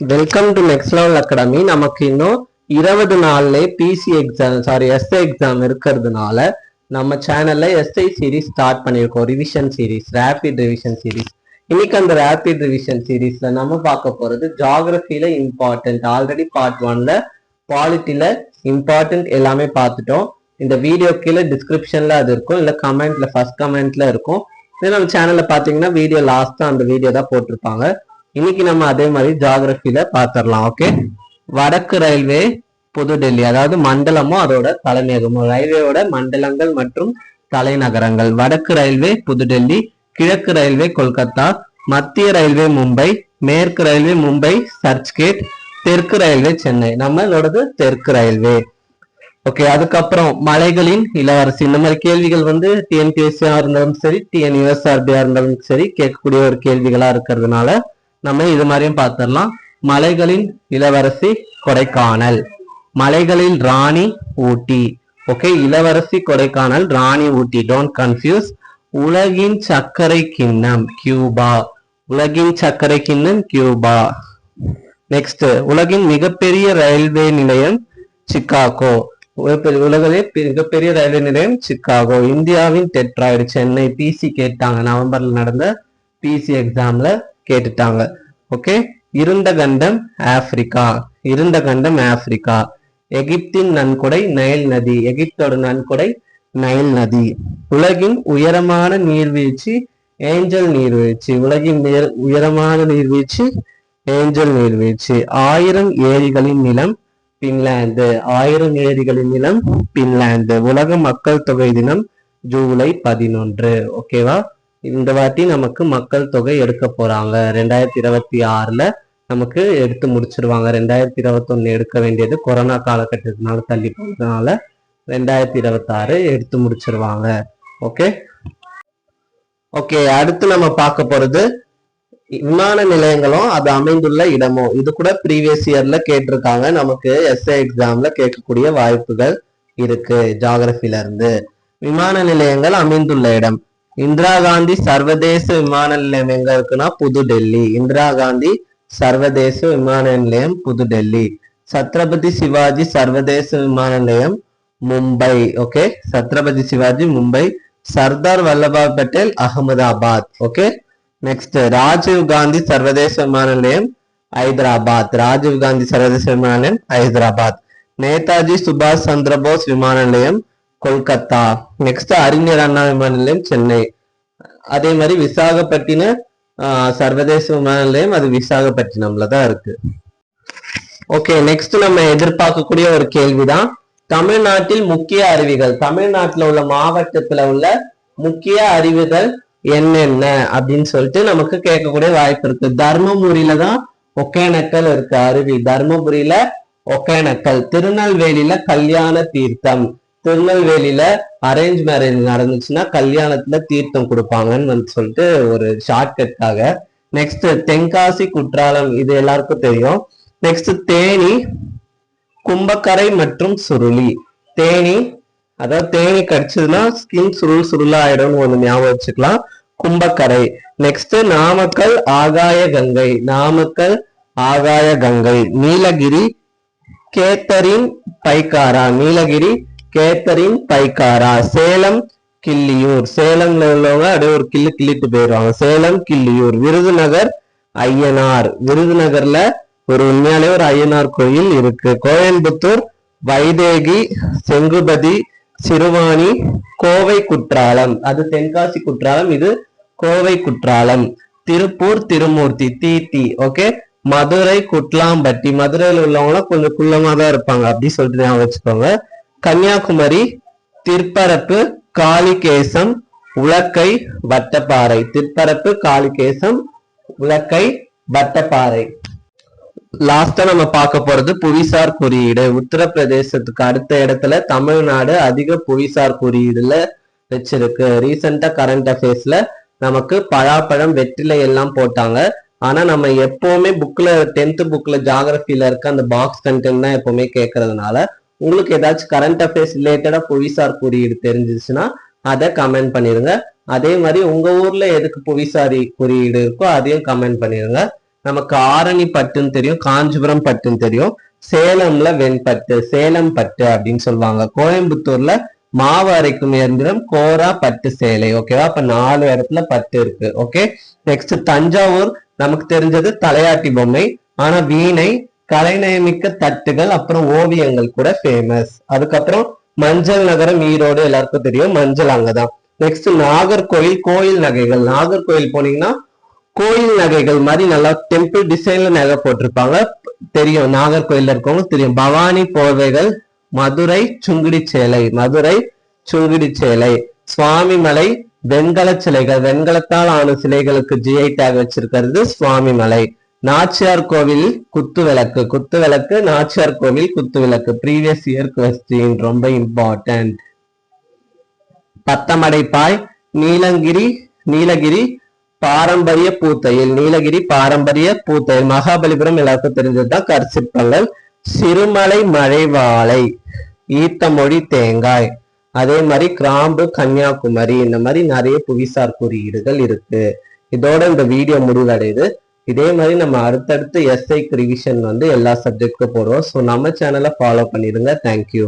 Welcome to next level academy நமக்கு இன்னும் இருபது நாள்ல PC exam sorry SI exam இருக்கிறதுனால நம்ம சேனல்ல எஸ்ஐ சீரிஸ் ஸ்டார்ட் பண்ணியிருக்கோம். Revision series rapid revision series இன்னைக்கு அந்த ரேபிட் ரிவிஷன் சீரிஸ்ல நம்ம பார்க்க போறது ஜாகிரபில இம்பார்ட்டன்ட் ஆல்ரெடி பார்ட் ஒன்ல பாலிட்டில இம்பார்ட்டன்ட் எல்லாமே பார்த்துட்டோம். இந்த வீடியோ கீழே டிஸ்கிரிப்ஷன்ல அது இருக்கும். இல்ல கமெண்ட்ல ஃபர்ஸ்ட் கமெண்ட்ல இருக்கும். இதே நம்ம சேனல்ல பாத்தீங்கன்னா வீடியோ லாஸ்டா அந்த வீடியோ தான் போட்டிருப்பாங்க. இன்னைக்கு நம்ம அதே மாதிரி ஜாகிரபியில பாத்திரலாம் ஓகே வடக்கு ரயில்வே புதுடெல்லி அதாவது மண்டலமும் அதோட தலைமையகமும் ரயில்வேயோட மண்டலங்கள் மற்றும் தலைநகரங்கள். வடக்கு ரயில்வே புதுடெல்லி கிழக்கு ரயில்வே கொல்கத்தா மத்திய ரயில்வே மும்பை மேற்கு ரயில்வே மும்பை சர்ச்கேட் தெற்கு ரயில்வே சென்னை. நம்மளோடது தெற்கு ரயில்வே ஓகே அதுக்கப்புறம் மலைகளின் இளவரசி. இந்த மாதிரி கேள்விகள் வந்து டிஎன்பிஎஸ்சியா இருந்தாலும் சரி டிஎன்யூஎஸ்ஆர்பியா இருந்தாலும் சரி கேட்கக்கூடிய ஒரு கேள்விகளா இருக்கிறதுனால நம்ம இது மாதிரியும் பார்த்துடலாம் மலைகளின் இளவரசி கொடைக்கானல். மலைகளில் ராணி ஊட்டி. ஓகே இளவரசி கொடைக்கானல் ராணி ஊட்டி. டோன்ட் கன்ஃபியூஸ் உலகின் சர்க்கரை கிண்ணம் கியூபா. உலகின் சர்க்கரை கிண்ணம் கியூபா. நெக்ஸ்ட் உலகின் மிகப்பெரிய ரயில்வே நிலையம் சிக்காகோ. உலகிலே மிகப்பெரிய ரயில்வே நிலையம் சிக்காகோ. இந்தியாவின் டெட்ராய்டு சென்னை பிசி கேட்டாங்க. நவம்பர்ல நடந்த பிசி எக்ஸாம்ல கேட்டுட்டாங்க. ஓகே இருண்ட கண்டம் ஆப்பிரிக்கா. இருண்ட கண்டம் ஆப்பிரிக்கா. எகிப்தின் நன்கொடை நைல் நதி. எகிப்தோட நன்கொடை நைல் நதி. உலகின் உயரமான நீர்வீழ்ச்சி ஏஞ்சல் நீர்வீழ்ச்சி. உலகின் உயர- உயரமான நீர்வீழ்ச்சி ஏஞ்சல் நீர்வீழ்ச்சி. ஆயிரம் ஏரிகளின் நிலம் பின்லாந்து. ஆயிரம் ஏரிகளின் நிலம் பின்லாந்து. உலக மக்கள் தொகை தினம் ஜூலை பதினொன்று. ஓகேவா இந்த வாட்டி நமக்கு மக்கள் தொகை எடுக்க போறாங்க. ரெண்டாயிரத்தி இருபத்தி ஆறுல நமக்கு எடுத்து முடிச்சிருவாங்க. ரெண்டாயிரத்தி இருபத்தொன்னு எடுக்க வேண்டியது கொரோனா காலகட்டத்தினால தள்ளி போனதுனால ரெண்டாயிரத்தி இருபத்தி ஆறு எடுத்து முடிச்சிருவாங்க. ஓகே ஓகே அடுத்து நம்ம பார்க்க போறது விமான நிலையங்களும் அது அமைந்துள்ள இடமும். இது கூட ப்ரீவியஸ் இயர்ல கேட்டிருக்காங்க. நமக்கு எஸ்ஏ எக்ஸாம்ல கேட்கக்கூடிய வாய்ப்புகள் இருக்கு. ஜாகிரபில இருந்து. விமான நிலையங்கள் அமைந்துள்ள இடம். இந்திரா காந்தி சர்வதேச விமான நிலையம் எங்க இருக்குன்னா புதுடெல்லி இந்திரா காந்தி சர்வதேச விமான நிலையம் புதுடெல்லி சத்ரபதி சிவாஜி சர்வதேச விமான நிலையம் Mumbai okay Chhatrapati Shivaji Mumbai Sardar Vallabhbhai Patel Ahmedabad okay next Rajiv Gandhi சர்வதேச விமான நிலையம் ஹைதராபாத் ராஜீவ் காந்தி சர்வதேச விமான நிலையம் ஹைதராபாத் நேதாஜி சுபாஷ் சந்திர போஸ் விமான நிலையம் கொல்கத்தா. நெக்ஸ்ட் அறிஞர் அண்ணா விமான நிலையம் சென்னை. அதே மாதிரி விசாகப்பட்டின சர்வதேச விமான நிலையம் அது விசாகப்பட்டினம்ல தான் இருக்கு. ஓகே நெக்ஸ்ட் நம்ம எதிர்பார்க்கக்கூடிய ஒரு கேள்விதான். தமிழ்நாட்டில் முக்கிய அருவிகள் தமிழ்நாட்டில் உள்ள மாவட்டத்துல உள்ள முக்கிய அருவிகள் என்னென்ன அப்படின்னு சொல்லிட்டு நமக்கு கேட்கக்கூடிய வாய்ப்பு இருக்கு. தர்மபுரியில தான் ஒகேனக்கல் இருக்கு அருவி தர்மபுரியில ஒகேனக்கல் திருநெல்வேலியில கல்யாண தீர்த்தம். திருநெல்வேலியில அரேஞ்ச் மேரேஜ் நடந்துச்சுன்னா கல்யாணத்துல தீர்த்தம் கொடுப்பாங்கன்னு வந்து சொல்லிட்டு ஒரு ஷார்ட்கட்டாக நெக்ஸ்ட் தென்காசி குற்றாலம் இது எல்லாருக்கும் தெரியும். நெக்ஸ்ட் தேனி கும்பக்கரை மற்றும் சுருளி. தேனி அதாவது தேனி கடிச்சதுன்னா ஸ்கின் சுருள் சுருளா ஆயிடும்னு ஒண்ணு ஞாபகம் வச்சுக்கலாம். கும்பக்கரை. நெக்ஸ்ட் நாமக்கல் ஆகாய கங்கை. நாமக்கல் ஆகாய கங்கை. நீலகிரி கேத்தரின் பைக்காரா? நீலகிரி கேத்தரின் பைக்காரா? சேலம் கிள்ளியூர். சேலம்ல உள்ளவங்க அப்படியே ஒரு கிள்ளு கிள்ளிட்டு போயிடுவாங்க சேலம் கிள்ளியூர். விருதுநகர் ஐயனார் விருதுநகர்ல ஒரு உண்மையாலே ஒரு ஐயனார் கோயில் இருக்கு. கோயம்புத்தூர் வைதேகி செங்குபதி சிறுவாணி கோவை குற்றாலம். அது தென்காசி குற்றாலம் இது கோவை குற்றாலம். திருப்பூர் திருமூர்த்தி தீத்தி ஓகே? மதுரை குட்லாம்பட்டி. மதுரையில் உள்ளவங்களாம் கொஞ்சம் குள்ளமா தான் இருப்பாங்க. அப்படி சொல்லிட்டு ஞாபகம் வச்சுக்கோங்க. கன்னியாகுமரி திற்பரப்பு காளிகேசம் உலக்கை வட்டப்பாறை. திற்பரப்பு காளிகேசம் உலக்கை வட்டப்பாறை. லாஸ்டா நம்ம பார்க்க போறது புவிசார் குறியீடு. உத்தரப்பிரதேசத்துக்கு அடுத்த இடத்துல தமிழ்நாடு அதிக புவிசார் குறியீடுல வச்சிருக்கு. ரீசெண்டா கரண்ட் அஃபேர்ஸ்ல நமக்கு பழாப்பழம் வெற்றிலை எல்லாம் போட்டாங்க. ஆனா நம்ம எப்பவுமே புக்ல டென்த் புக்ல ஜாகிரபில இருக்க அந்த பாக்ஸ் கண்டென்ட் தான் எப்பவுமே கேட்கறதுனால உங்களுக்கு ஏதாச்சும் கரண்ட் அஃபேர்ஸ் ரிலேட்டடா புவிசார் குறியீடு தெரிஞ்சிச்சுன்னா அதை கமெண்ட் பண்ணிருங்க. அதே மாதிரி உங்க ஊர்ல எதுக்கு புவிசாரி குறியீடு இருக்கோ அதையும் கமெண்ட் பண்ணிருங்க. நமக்கு ஆரணி பட்டுன்னு தெரியும் காஞ்சிபுரம் பட்டுன்னு தெரியும். சேலம்ல வெண்பட்டு சேலம் பட்டு அப்படின்னு சொல்லுவாங்க. கோயம்புத்தூர்ல மாவு அரைக்கும் இயந்திரம் கோரா பட்டு சேலை ஓகேவா அப்ப நாலு இடத்துல பட்டு இருக்கு ஓகே நெக்ஸ்ட் தஞ்சாவூர் நமக்கு தெரிஞ்சது தலையாட்டி பொம்மை ஆனா வீணை கலைநயமிக்க தட்டுகள் அப்புறம் ஓவியங்கள் கூட ஃபேமஸ் அதுக்கப்புறம் மஞ்சள் நகரம் ஈரோடு எல்லாருக்கும் தெரியும். மஞ்சள் அங்கதான். நெக்ஸ்ட் நாகர்கோயில் கோயில் நகைகள். நாகர்கோயில் போனீங்கன்னா கோயில் நகைகள் மாதிரி நல்லா டெம்பிள் டிசைன்ல நகை போட்டிருப்பாங்க. தெரியும். நாகர்கோயில்ல இருக்கவங்க தெரியும். பவானி போர்வைகள் மதுரை சுங்குடி சேலை மதுரை சுங்குடி சேலை. சுவாமிமலை வெண்கல சிலைகள். வெண்கலத்தால் ஆன சிலைகளுக்கு ஜிஐ டேக் வச்சிருக்கிறது சுவாமிமலை. நாச்சியார் கோவில் குத்து விளக்கு. குத்து விளக்கு நாச்சியார் கோவில் குத்து விளக்கு. ப்ரீவியஸ் இயர் கொஸ்டின் ரொம்ப இம்பார்ட்டன்ட் பத்தமடைப்பாய் நீலங்கிரி நீலகிரி பாரம்பரிய பூத்தையில். நீலகிரி பாரம்பரிய பூத்தையில். மகாபலிபுரம் எல்லாருக்கும் தெரிஞ்சதுதான் கற்சிற்பங்கள் சிறுமலை மழைவாழை ஈத்தமொழி தேங்காய். அதே மாதிரி கிராம்பு கன்னியாகுமரி இந்த மாதிரி நிறைய புவிசார் குறியீடுகள் இருக்கு. இதோட இந்த வீடியோ முடிவடையுது. இதே மாதிரி நம்ம அடுத்தடுத்து எஸ்ஐ ரிவிஷன் வந்து எல்லா சப்ஜெக்ட்க்கும் போடுவோம் ஸோ நம்ம சேனலை ஃபாலோ பண்ணிடுங்க தேங்க்யூ